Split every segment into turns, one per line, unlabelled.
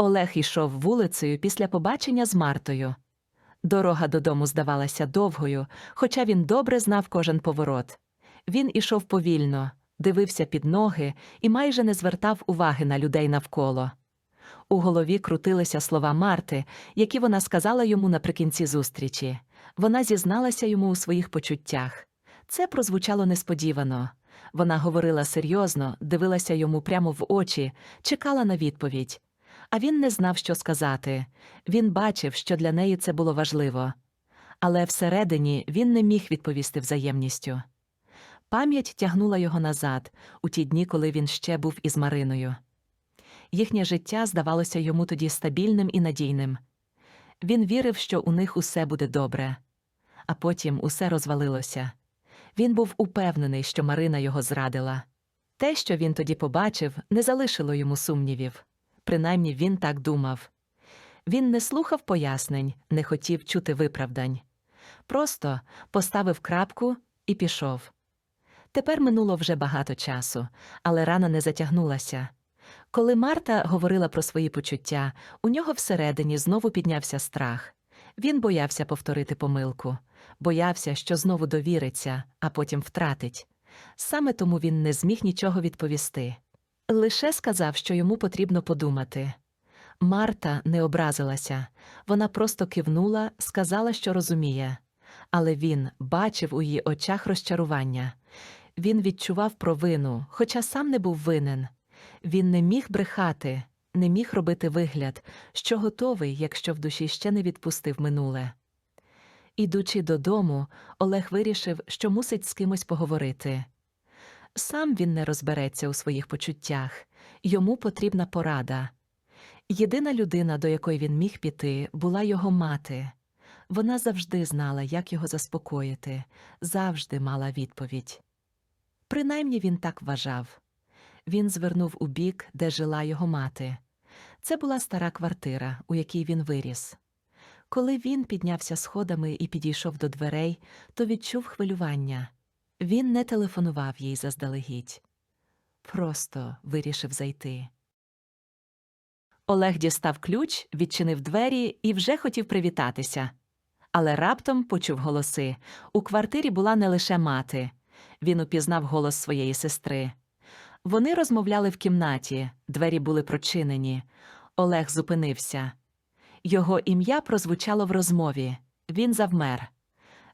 Олег йшов вулицею після побачення з Мартою. Дорога додому здавалася довгою, хоча він добре знав кожен поворот. Він ішов повільно, дивився під ноги і майже не звертав уваги на людей навколо. У голові крутилися слова Марти, які вона сказала йому наприкінці зустрічі. Вона зізналася йому у своїх почуттях. Це прозвучало несподівано. Вона говорила серйозно, дивилася йому прямо в очі, чекала на відповідь. А він не знав, що сказати. Він бачив, що для неї це було важливо. Але всередині він не міг відповісти взаємністю. Пам'ять тягнула його назад, у ті дні, коли він ще був із Мариною. Їхнє життя здавалося йому тоді стабільним і надійним. Він вірив, що у них усе буде добре. А потім усе розвалилося. Він був упевнений, що Марина його зрадила. Те, що він тоді побачив, не залишило йому сумнівів. Принаймні він так думав. Він не слухав пояснень, не хотів чути виправдань. Просто поставив крапку і пішов. Тепер минуло вже багато часу, але рана не затягнулася. Коли Марта говорила про свої почуття, у нього всередині знову піднявся страх. Він боявся повторити помилку, боявся, що знову довіриться, а потім втратить. Саме тому він не зміг нічого відповісти. Лише сказав, що йому потрібно подумати. Марта не образилася, вона просто кивнула, сказала, що розуміє. Але він бачив у її очах розчарування. Він відчував провину, хоча сам не був винен. Він не міг брехати, не міг робити вигляд, що готовий, якщо в душі ще не відпустив минуле. Ідучи додому, Олег вирішив, що мусить з кимось поговорити. Сам він не розбереться у своїх почуттях, йому потрібна порада. Єдина людина, до якої він міг піти, була його мати. Вона завжди знала, як його заспокоїти, завжди мала відповідь. Принаймні він так вважав. Він звернув у бік, де жила його мати. Це була стара квартира, у якій він виріс. Коли він піднявся сходами і підійшов до дверей, то відчув хвилювання. Він не телефонував їй заздалегідь. Просто вирішив зайти. Олег дістав ключ, відчинив двері і вже хотів привітатися. Але раптом почув голоси. У квартирі була не лише мати. Він упізнав голос своєї сестри. Вони розмовляли в кімнаті, двері були прочинені. Олег зупинився. Його ім'я прозвучало в розмові. Він завмер.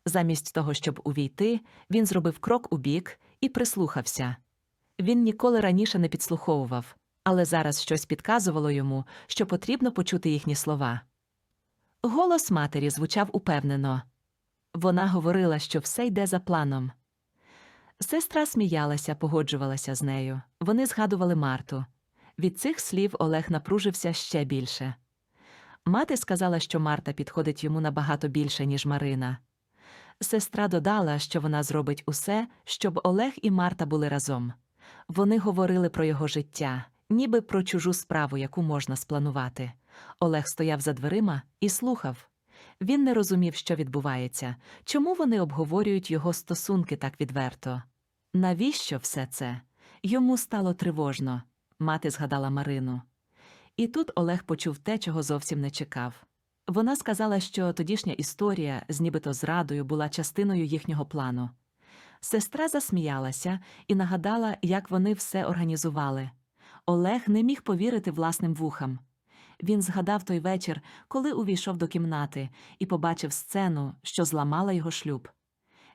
Замість того, щоб увійти, він зробив крок у бік і прислухався. Він ніколи раніше не підслуховував, але зараз щось підказувало йому, що потрібно почути їхні слова. Голос матері звучав упевнено. Вона говорила, що все йде за планом. Сестра сміялася, погоджувалася з нею. Вони згадували Марту. Від цих слів Олег напружився ще більше. Мати сказала, що Марта підходить йому набагато більше, ніж Марина. Сестра додала, що вона зробить усе, щоб Олег і Марта були разом. Вони говорили про його життя, ніби про чужу справу, яку можна спланувати. Олег стояв за дверима і слухав. Він не розумів, що відбувається, чому вони обговорюють його стосунки так відверто. Навіщо все це? Йому стало тривожно. Мати згадала Марину. І тут Олег почув те, чого зовсім не чекав. Вона сказала, що тодішня історія з нібито зрадою була частиною їхнього плану. Сестра засміялася і нагадала, як вони все організували. Олег не міг повірити власним вухам. Він згадав той вечір, коли увійшов до кімнати і побачив сцену, що зламала його шлюб.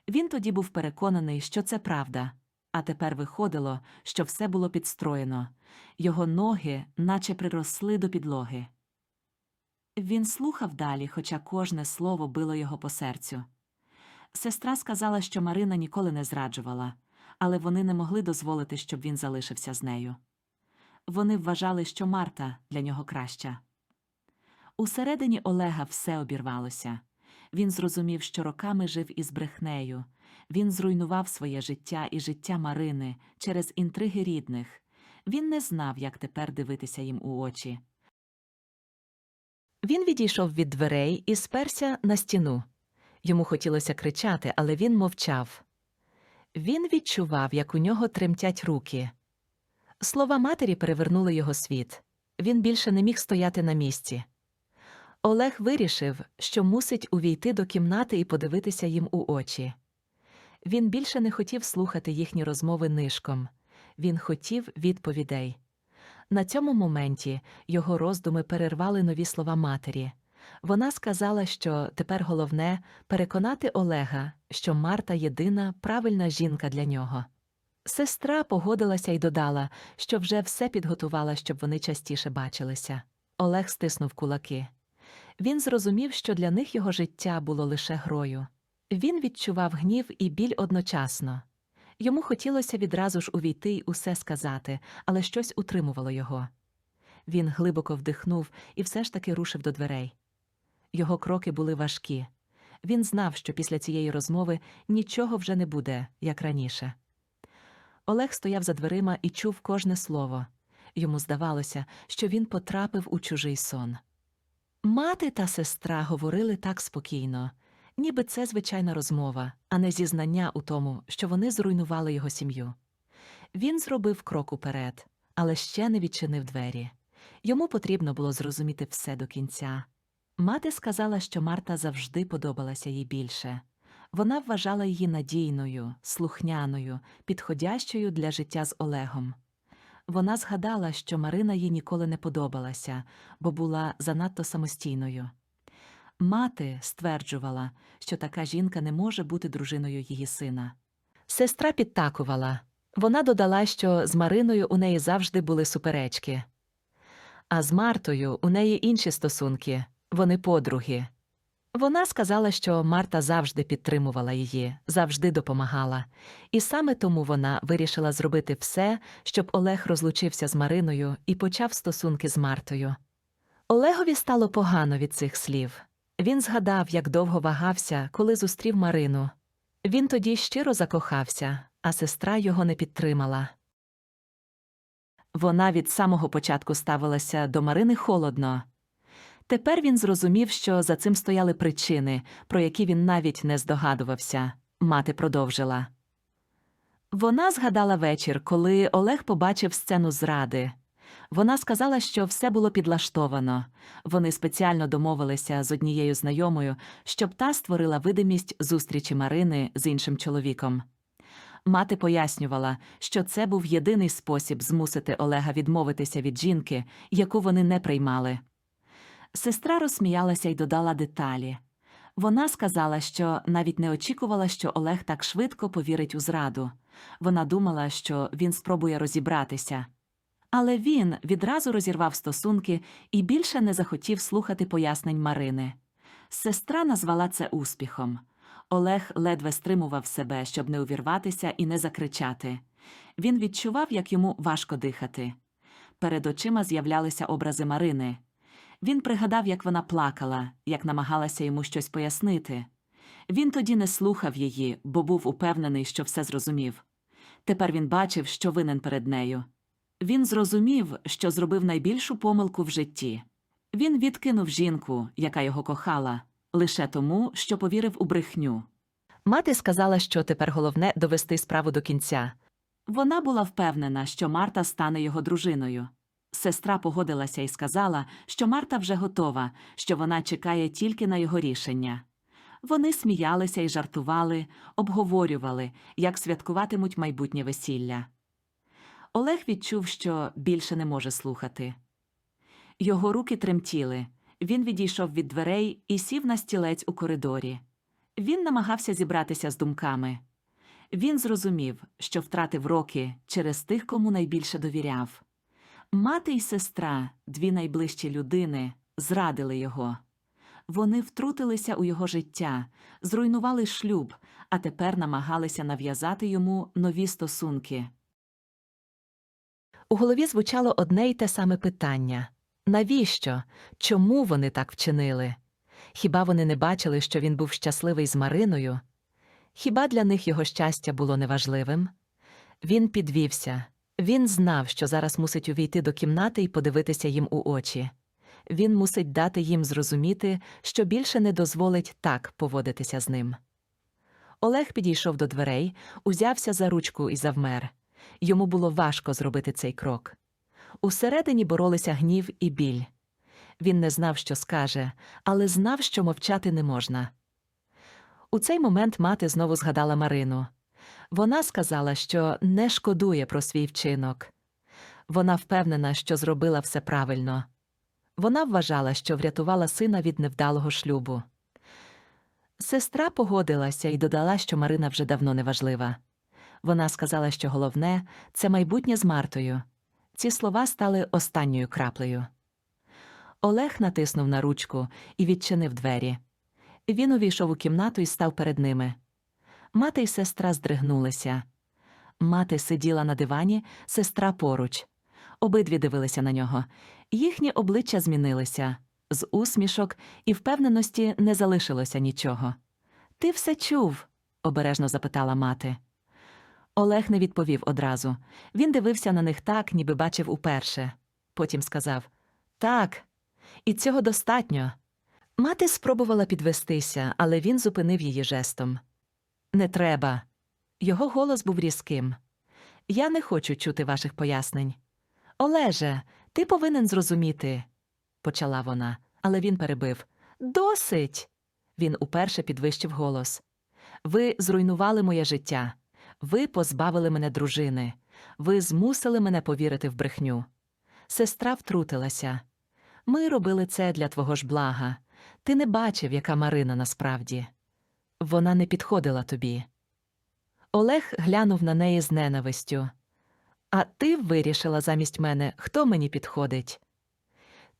Він тоді був переконаний, що це правда, а тепер виходило, що все було підстроєно, його ноги наче приросли до підлоги. Він слухав далі, хоча кожне слово било його по серцю. Сестра сказала, що Марина ніколи не зраджувала, але вони не могли дозволити, щоб він залишився з нею. Вони вважали, що Марта для нього краща. Усередині Олега все обірвалося. Він зрозумів, що роками жив із брехнею. Він зруйнував своє життя і життя Марини через інтриги рідних. Він не знав, як тепер дивитися їм у очі. Він відійшов від дверей і сперся на стіну. Йому хотілося кричати, але він мовчав. Він відчував, як у нього тремтять руки. Слова матері перевернули його світ. Він більше не міг стояти на місці. Олег вирішив, що мусить увійти до кімнати і подивитися їм у очі. Він більше не хотів слухати їхні розмови нишком. Він хотів відповідей. На цьому моменті його роздуми перервали нові слова матері. Вона сказала, що тепер головне переконати Олега, що Марта єдина правильна жінка для нього. Сестра погодилася і додала, що вже все підготувала, щоб вони частіше бачилися. Олег стиснув кулаки. Він зрозумів, що для них його життя було лише грою. Він відчував гнів і біль одночасно. Йому хотілося відразу ж увійти й усе сказати, але щось утримувало його. Він глибоко вдихнув і все ж таки рушив до дверей. Його кроки були важкі. Він знав, що після цієї розмови нічого вже не буде, як раніше. Олег стояв за дверима і чув кожне слово. Йому здавалося, що він потрапив у чужий сон. Мати та сестра говорили так спокійно, ніби це звичайна розмова, а не зізнання у тому, що вони зруйнували його сім'ю. Він зробив крок уперед, але ще не відчинив двері. Йому потрібно було зрозуміти все до кінця. Мати сказала, що Марта завжди подобалася їй більше. Вона вважала її надійною, слухняною, підходящою для життя з Олегом. Вона згадала, що Марина їй ніколи не подобалася, бо була занадто самостійною. Мати стверджувала, що така жінка не може бути дружиною її сина. Сестра підтакувала. Вона додала, що з Мариною у неї завжди були суперечки. А з Мартою у неї інші стосунки, вони подруги. Вона сказала, що Марта завжди підтримувала її, завжди допомагала, і саме тому вона вирішила зробити все, щоб Олег розлучився з Мариною і почав стосунки з Мартою. Олегові стало погано від цих слів. Він згадав, як довго вагався, коли зустрів Марину. Він тоді щиро закохався, а сестра його не підтримала. Вона від самого початку ставилася до Марини холодно. Тепер він зрозумів, що за цим стояли причини, про які він навіть не здогадувався. Мати продовжила. Вона згадала вечір, коли Олег побачив сцену зради. Вона сказала, що все було підлаштовано. Вони спеціально домовилися з однією знайомою, щоб та створила видимість зустрічі Марини з іншим чоловіком. Мати пояснювала, що це був єдиний спосіб змусити Олега відмовитися від жінки, яку вони не приймали. Сестра розсміялася й додала деталі. Вона сказала, що навіть не очікувала, що Олег так швидко повірить у зраду. Вона думала, що він спробує розібратися. Але він відразу розірвав стосунки і більше не захотів слухати пояснень Марини. Сестра назвала це успіхом. Олег ледве стримував себе, щоб не увірватися і не закричати. Він відчував, як йому важко дихати. Перед очима з'являлися образи Марини. Він пригадав, як вона плакала, як намагалася йому щось пояснити. Він тоді не слухав її, бо був упевнений, що все зрозумів. Тепер він бачив, що винен перед нею. Він зрозумів, що зробив найбільшу помилку в житті. Він відкинув жінку, яка його кохала, лише тому, що повірив у брехню. Мати сказала, що тепер головне довести справу до кінця. Вона була впевнена, що Марта стане його дружиною. Сестра погодилася і сказала, що Марта вже готова, що вона чекає тільки на його рішення. Вони сміялися і жартували, обговорювали, як святкуватимуть майбутнє весілля. Олег відчув, що більше не може слухати. Його руки тремтіли. Він відійшов від дверей і сів на стілець у коридорі. Він намагався зібратися з думками. Він зрозумів, що втратив роки через тих, кому найбільше довіряв. Мати й сестра, дві найближчі людини, зрадили його. Вони втрутилися у його життя, зруйнували шлюб, а тепер намагалися нав'язати йому нові стосунки. У голові звучало одне й те саме питання навіщо? Чому вони так вчинили? Хіба вони не бачили, що він був щасливий з Мариною? Хіба для них його щастя було неважливим? Він підвівся. Він знав, що зараз мусить увійти до кімнати і подивитися їм у очі. Він мусить дати їм зрозуміти, що більше не дозволить так поводитися з ним. Олег підійшов до дверей, узявся за ручку і завмер. Йому було важко зробити цей крок. Усередині боролися гнів і біль. Він не знав, що скаже, але знав, що мовчати не можна. У цей момент мати знову згадала Марину. Вона сказала, що не шкодує про свій вчинок. Вона впевнена, що зробила все правильно. Вона вважала, що врятувала сина від невдалого шлюбу. Сестра погодилася і додала, що Марина вже давно не важлива. Вона сказала, що головне це майбутнє з Мартою. Ці слова стали останньою краплею. Олег натиснув на ручку і відчинив двері. Він увійшов у кімнату і став перед ними. Мати й сестра здригнулися. Мати сиділа на дивані, сестра поруч. Обидві дивилися на нього. Їхні обличчя змінилися. З усмішок і впевненості не залишилося нічого. Ти все чув? обережно запитала мати. Олег не відповів одразу. Він дивився на них так, ніби бачив уперше. Потім сказав Так, і цього достатньо. Мати спробувала підвестися, але він зупинив її жестом. Не треба. Його голос був різким. Я не хочу чути ваших пояснень. Олеже, ти повинен зрозуміти, почала вона, але він перебив. Досить. Він уперше підвищив голос. Ви зруйнували моє життя. Ви позбавили мене дружини. Ви змусили мене повірити в брехню. Сестра втрутилася. Ми робили це для твого ж блага. Ти не бачив, яка Марина насправді. Вона не підходила тобі. Олег глянув на неї з ненавистю. А ти вирішила замість мене, хто мені підходить.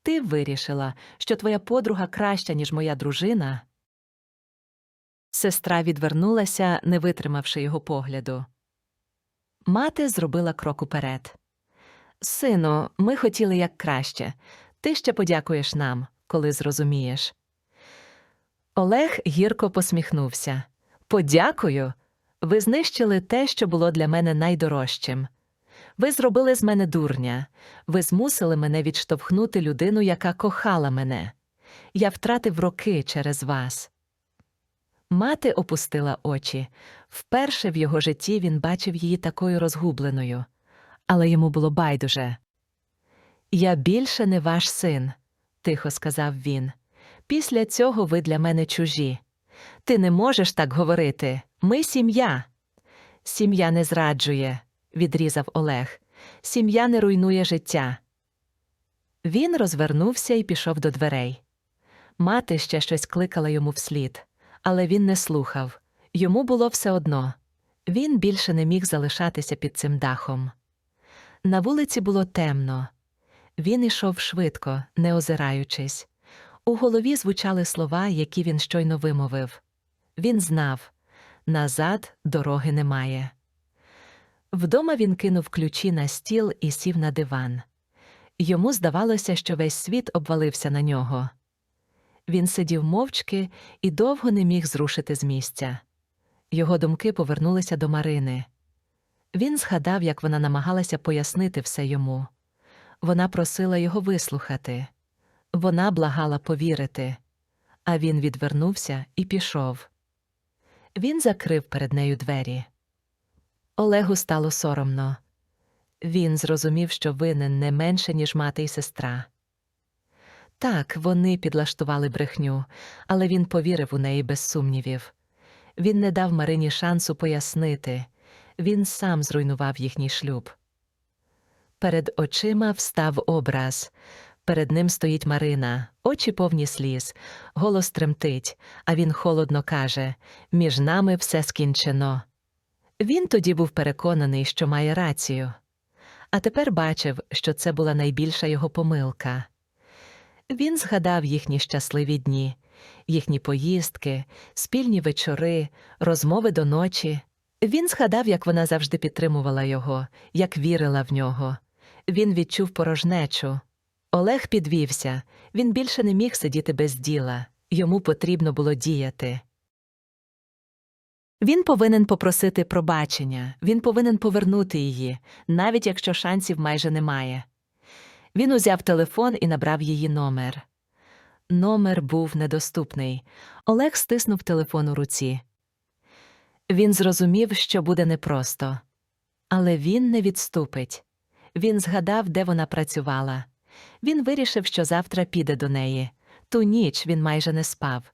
Ти вирішила, що твоя подруга краща, ніж моя дружина. Сестра відвернулася, не витримавши його погляду. Мати зробила крок уперед. Сину, ми хотіли як краще. Ти ще подякуєш нам, коли зрозумієш. Олег гірко посміхнувся. Подякую. Ви знищили те, що було для мене найдорожчим. Ви зробили з мене дурня. Ви змусили мене відштовхнути людину, яка кохала мене. Я втратив роки через вас. Мати опустила очі. Вперше в його житті він бачив її такою розгубленою, але йому було байдуже. Я більше не ваш син, тихо сказав він. Після цього ви для мене чужі. Ти не можеш так говорити. Ми сім'я. Сім'я не зраджує, відрізав Олег. Сім'я не руйнує життя. Він розвернувся і пішов до дверей. Мати ще щось кликала йому вслід, але він не слухав. Йому було все одно. Він більше не міг залишатися під цим дахом. На вулиці було темно. Він ішов швидко, не озираючись. У голові звучали слова, які він щойно вимовив. Він знав назад дороги немає. Вдома він кинув ключі на стіл і сів на диван. Йому здавалося, що весь світ обвалився на нього. Він сидів мовчки і довго не міг зрушити з місця. Його думки повернулися до Марини. Він згадав, як вона намагалася пояснити все йому. Вона просила його вислухати. Вона благала повірити, а він відвернувся і пішов. Він закрив перед нею двері. Олегу стало соромно. Він зрозумів, що винен не менше, ніж мати й сестра. Так, вони підлаштували брехню, але він повірив у неї без сумнівів. Він не дав Марині шансу пояснити він сам зруйнував їхній шлюб. Перед очима встав образ. Перед ним стоїть Марина, очі повні сліз, голос тремтить, а він холодно каже Між нами все скінчено. Він тоді був переконаний, що має рацію, а тепер бачив, що це була найбільша його помилка. Він згадав їхні щасливі дні, їхні поїздки, спільні вечори, розмови до ночі. Він згадав, як вона завжди підтримувала його, як вірила в нього. Він відчув порожнечу. Олег підвівся, він більше не міг сидіти без діла, йому потрібно було діяти. Він повинен попросити пробачення, він повинен повернути її, навіть якщо шансів майже немає. Він узяв телефон і набрав її номер. Номер був недоступний. Олег стиснув телефон у руці. Він зрозумів, що буде непросто. Але він не відступить. Він згадав, де вона працювала. Він вирішив, що завтра піде до неї. Ту ніч він майже не спав.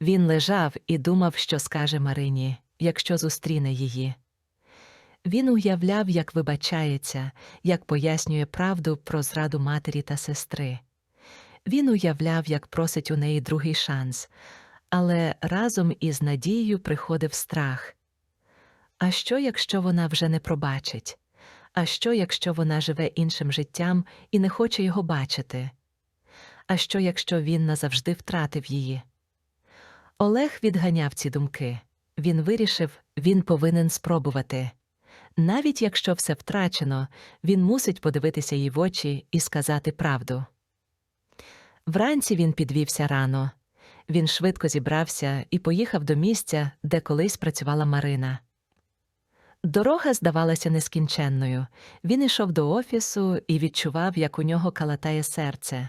Він лежав і думав, що скаже Марині, якщо зустріне її. Він уявляв, як вибачається, як пояснює правду про зраду матері та сестри. Він уявляв, як просить у неї другий шанс, але разом із надією приходив страх. А що, якщо вона вже не пробачить? А що, якщо вона живе іншим життям і не хоче його бачити? А що, якщо він назавжди втратив її? Олег відганяв ці думки. Він вирішив, він повинен спробувати. Навіть якщо все втрачено, він мусить подивитися їй в очі і сказати правду. Вранці він підвівся рано. Він швидко зібрався і поїхав до місця, де колись працювала Марина. Дорога здавалася нескінченною. Він ішов до офісу і відчував, як у нього калатає серце.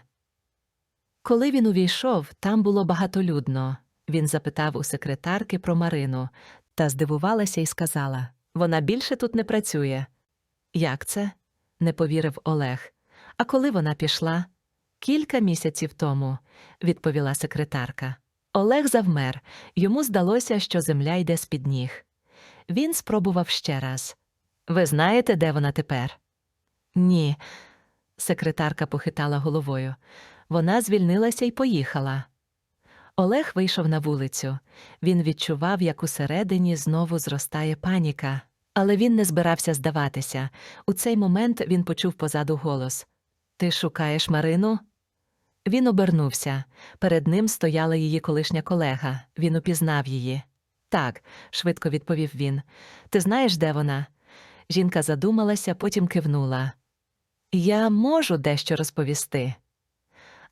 Коли він увійшов, там було багатолюдно. Він запитав у секретарки про Марину та здивувалася і сказала вона більше тут не працює. Як це? не повірив Олег. А коли вона пішла? Кілька місяців тому, відповіла секретарка. Олег завмер. Йому здалося, що земля йде з під ніг. Він спробував ще раз. Ви знаєте, де вона тепер? Ні. Секретарка похитала головою. Вона звільнилася і поїхала. Олег вийшов на вулицю. Він відчував, як усередині знову зростає паніка. Але він не збирався здаватися. У цей момент він почув позаду голос Ти шукаєш Марину? Він обернувся. Перед ним стояла її колишня колега. Він упізнав її. Так, швидко відповів він. Ти знаєш, де вона? Жінка задумалася, потім кивнула. Я можу дещо розповісти.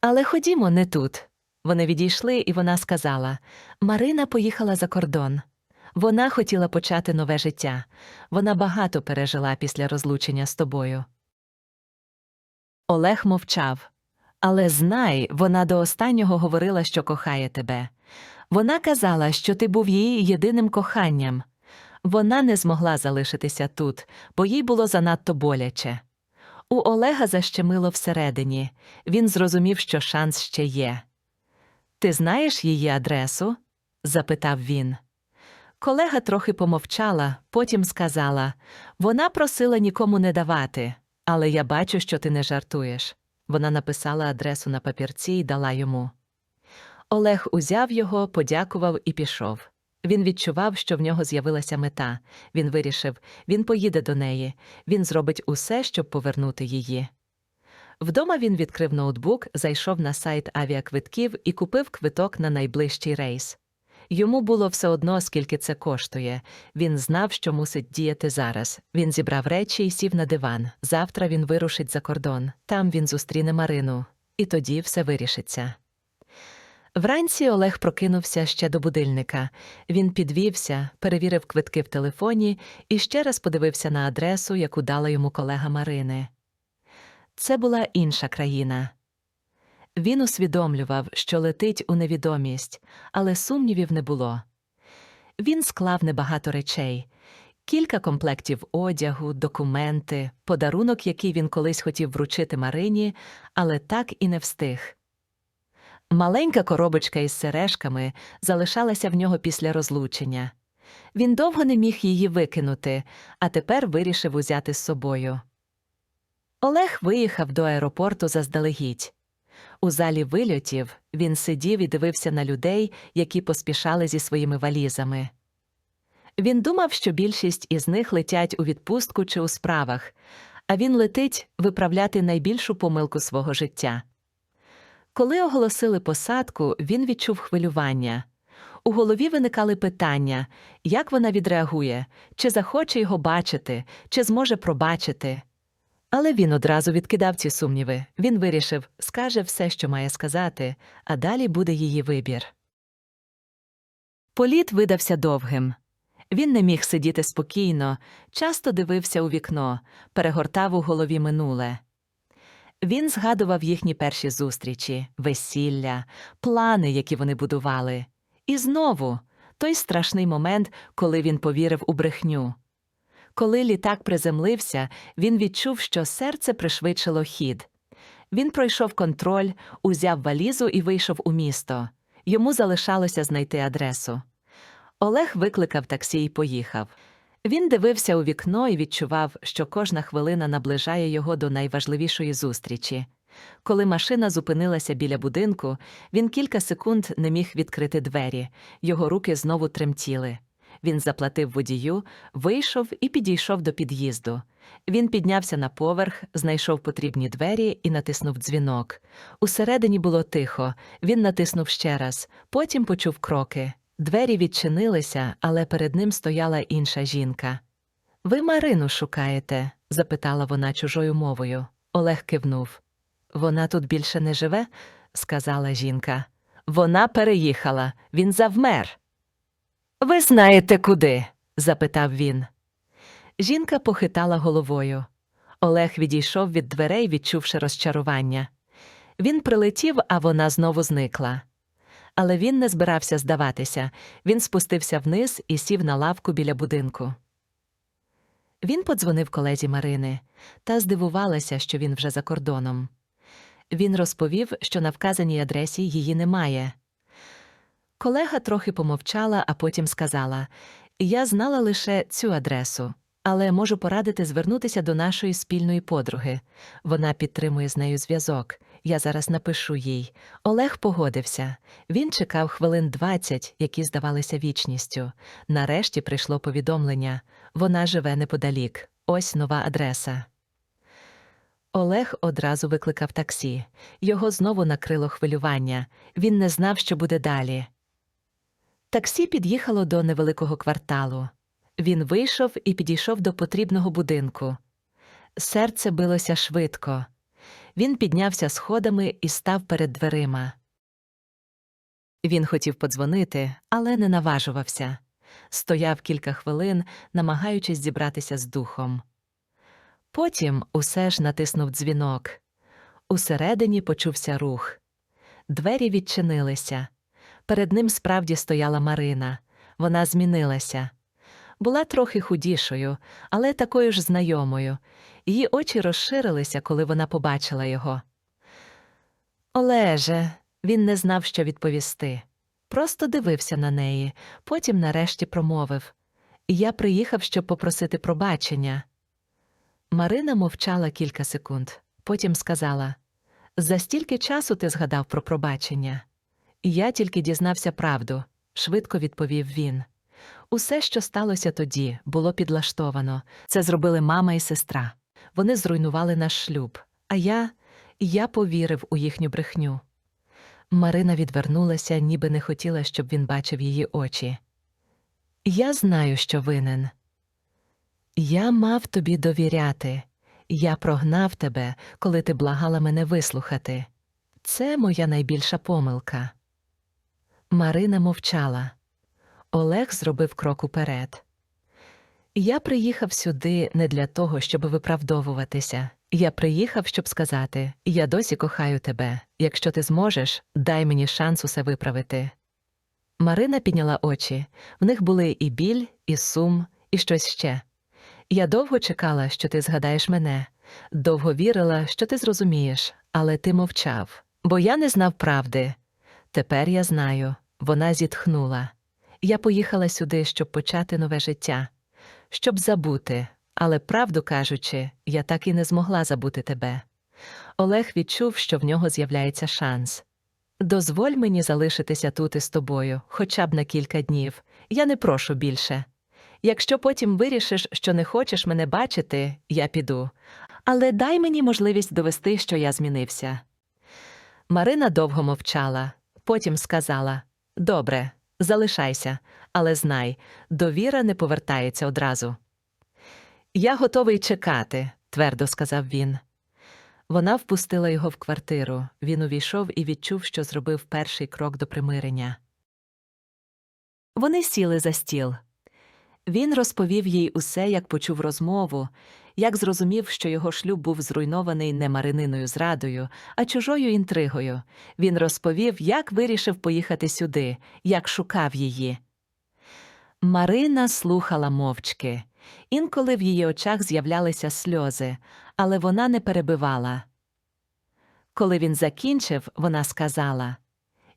Але ходімо не тут. Вони відійшли, і вона сказала Марина поїхала за кордон. Вона хотіла почати нове життя. Вона багато пережила після розлучення з тобою. Олег мовчав. Але знай, вона до останнього говорила, що кохає тебе. Вона казала, що ти був її єдиним коханням. Вона не змогла залишитися тут, бо їй було занадто боляче. У Олега защемило всередині. Він зрозумів, що шанс ще є. Ти знаєш її адресу? запитав він. Колега трохи помовчала, потім сказала вона просила нікому не давати, але я бачу, що ти не жартуєш. Вона написала адресу на папірці і дала йому. Олег узяв його, подякував і пішов. Він відчував, що в нього з'явилася мета. Він вирішив, він поїде до неї, він зробить усе, щоб повернути її. Вдома він відкрив ноутбук, зайшов на сайт авіаквитків і купив квиток на найближчий рейс. Йому було все одно, скільки це коштує. Він знав, що мусить діяти зараз. Він зібрав речі і сів на диван. Завтра він вирушить за кордон. Там він зустріне Марину. І тоді все вирішиться. Вранці Олег прокинувся ще до будильника. Він підвівся, перевірив квитки в телефоні і ще раз подивився на адресу, яку дала йому колега Марини. Це була інша країна. Він усвідомлював, що летить у невідомість, але сумнівів не було. Він склав небагато речей кілька комплектів одягу, документи, подарунок, який він колись хотів вручити Марині, але так і не встиг. Маленька коробочка із сережками залишалася в нього після розлучення. Він довго не міг її викинути, а тепер вирішив узяти з собою. Олег виїхав до аеропорту заздалегідь. У залі вильотів він сидів і дивився на людей, які поспішали зі своїми валізами. Він думав, що більшість із них летять у відпустку чи у справах, а він летить виправляти найбільшу помилку свого життя. Коли оголосили посадку, він відчув хвилювання. У голові виникали питання, як вона відреагує, чи захоче його бачити, чи зможе пробачити. Але він одразу відкидав ці сумніви. Він вирішив, скаже все, що має сказати, а далі буде її вибір. Політ видався довгим. Він не міг сидіти спокійно, часто дивився у вікно, перегортав у голові минуле. Він згадував їхні перші зустрічі, весілля, плани, які вони будували. І знову той страшний момент, коли він повірив у брехню. Коли літак приземлився, він відчув, що серце пришвидшило хід. Він пройшов контроль, узяв валізу і вийшов у місто. Йому залишалося знайти адресу. Олег викликав таксі і поїхав. Він дивився у вікно і відчував, що кожна хвилина наближає його до найважливішої зустрічі. Коли машина зупинилася біля будинку, він кілька секунд не міг відкрити двері, його руки знову тремтіли. Він заплатив водію, вийшов і підійшов до під'їзду. Він піднявся на поверх, знайшов потрібні двері і натиснув дзвінок. Усередині було тихо. Він натиснув ще раз, потім почув кроки. Двері відчинилися, але перед ним стояла інша жінка. Ви Марину шукаєте? запитала вона чужою мовою. Олег кивнув. Вона тут більше не живе, сказала жінка. Вона переїхала, він завмер. Ви знаєте куди? запитав він. Жінка похитала головою. Олег відійшов від дверей, відчувши розчарування. Він прилетів, а вона знову зникла. Але він не збирався здаватися. Він спустився вниз і сів на лавку біля будинку. Він подзвонив колезі Марини та здивувалася, що він вже за кордоном. Він розповів, що на вказаній адресі її немає. Колега трохи помовчала, а потім сказала: Я знала лише цю адресу, але можу порадити звернутися до нашої спільної подруги. Вона підтримує з нею зв'язок. Я зараз напишу їй. Олег погодився. Він чекав хвилин двадцять, які здавалися вічністю. Нарешті прийшло повідомлення вона живе неподалік. Ось нова адреса. Олег одразу викликав таксі. Його знову накрило хвилювання. Він не знав, що буде далі. Таксі під'їхало до невеликого кварталу. Він вийшов і підійшов до потрібного будинку. Серце билося швидко. Він піднявся сходами і став перед дверима. Він хотів подзвонити, але не наважувався. Стояв кілька хвилин, намагаючись зібратися з духом. Потім усе ж натиснув дзвінок. Усередині почувся рух. Двері відчинилися. Перед ним справді стояла Марина. Вона змінилася. Була трохи худішою, але такою ж знайомою. Її очі розширилися, коли вона побачила його. Олеже, він не знав, що відповісти. Просто дивився на неї, потім нарешті промовив Я приїхав, щоб попросити пробачення. Марина мовчала кілька секунд, потім сказала За стільки часу ти згадав про пробачення. Я тільки дізнався правду, швидко відповів він. Усе, що сталося тоді, було підлаштовано. Це зробили мама і сестра. Вони зруйнували наш шлюб, а я. я повірив у їхню брехню. Марина відвернулася, ніби не хотіла, щоб він бачив її очі. Я знаю, що винен. Я мав тобі довіряти. Я прогнав тебе, коли ти благала мене вислухати. Це моя найбільша помилка. Марина мовчала. Олег зробив крок уперед. Я приїхав сюди не для того, щоб виправдовуватися. Я приїхав, щоб сказати я досі кохаю тебе. Якщо ти зможеш, дай мені шанс усе виправити. Марина підняла очі. В них були і біль, і сум, і щось ще. Я довго чекала, що ти згадаєш мене, довго вірила, що ти зрозумієш, але ти мовчав, бо я не знав правди. Тепер я знаю. Вона зітхнула. Я поїхала сюди, щоб почати нове життя, щоб забути, але, правду кажучи, я так і не змогла забути тебе. Олег відчув, що в нього з'являється шанс. Дозволь мені залишитися тут із тобою, хоча б на кілька днів. Я не прошу більше. Якщо потім вирішиш, що не хочеш мене бачити, я піду. Але дай мені можливість довести, що я змінився. Марина довго мовчала, потім сказала Добре, залишайся, але знай, довіра не повертається одразу. Я готовий чекати, твердо сказав він. Вона впустила його в квартиру. Він увійшов і відчув, що зробив перший крок до примирення. Вони сіли за стіл. Він розповів їй усе, як почув розмову, як зрозумів, що його шлюб був зруйнований не марининою зрадою, а чужою інтригою. Він розповів, як вирішив поїхати сюди, як шукав її. Марина слухала мовчки. Інколи в її очах з'являлися сльози, але вона не перебивала. Коли він закінчив, вона сказала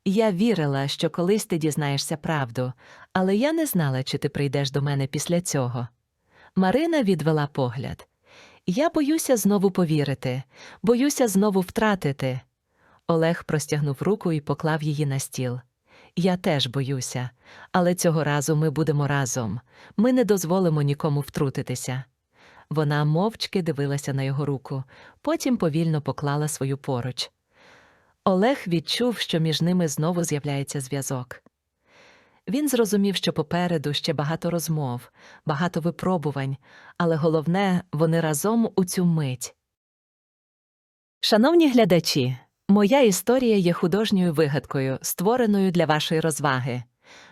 Я вірила, що колись ти дізнаєшся правду, але я не знала, чи ти прийдеш до мене після цього. Марина відвела погляд. Я боюся знову повірити, боюся знову втратити. Олег простягнув руку і поклав її на стіл. Я теж боюся, але цього разу ми будемо разом. Ми не дозволимо нікому втрутитися. Вона мовчки дивилася на його руку, потім повільно поклала свою поруч. Олег відчув, що між ними знову з'являється зв'язок. Він зрозумів, що попереду ще багато розмов, багато випробувань, але головне, вони разом у цю мить. Шановні глядачі, моя історія є художньою вигадкою, створеною для вашої розваги.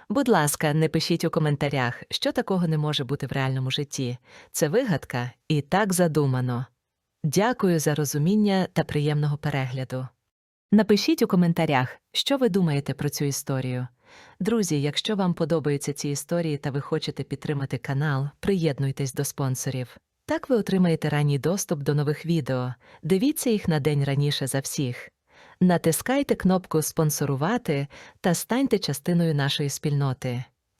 Будь ласка, не пишіть у коментарях, що такого не може бути в реальному житті. Це вигадка і так задумано. Дякую за розуміння та приємного перегляду. Напишіть у коментарях, що ви думаєте про цю історію. Друзі, якщо вам подобаються ці історії та ви хочете підтримати канал, приєднуйтесь до спонсорів. Так ви отримаєте ранній доступ до нових відео. Дивіться їх на день раніше за всіх. Натискайте кнопку Спонсорувати та станьте частиною нашої спільноти.